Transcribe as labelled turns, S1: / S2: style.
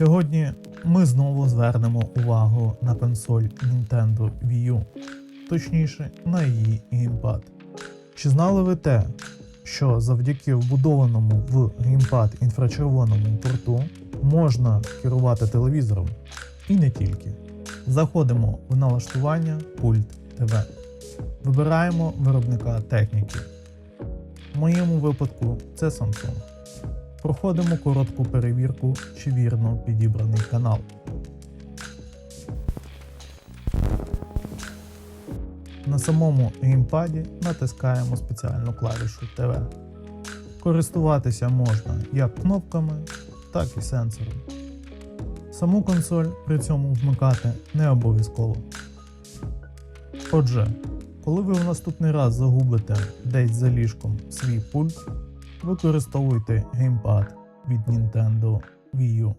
S1: Сьогодні ми знову звернемо увагу на консоль Nintendo Wii U, точніше на її геймпад. Чи знали ви те, що завдяки вбудованому в геймпад інфрачервоному порту можна керувати телевізором і не тільки. Заходимо в налаштування пульт ТВ. Вибираємо виробника техніки. В моєму випадку це Samsung. Проходимо коротку перевірку, чи вірно підібраний канал. На самому геймпаді натискаємо спеціальну клавішу ТВ. Користуватися можна як кнопками, так і сенсором. Саму консоль при цьому вмикати не обов'язково. Отже, коли ви в наступний раз загубите десь за ліжком свій пульт, використовуйте геймпад від Nintendo Wii U.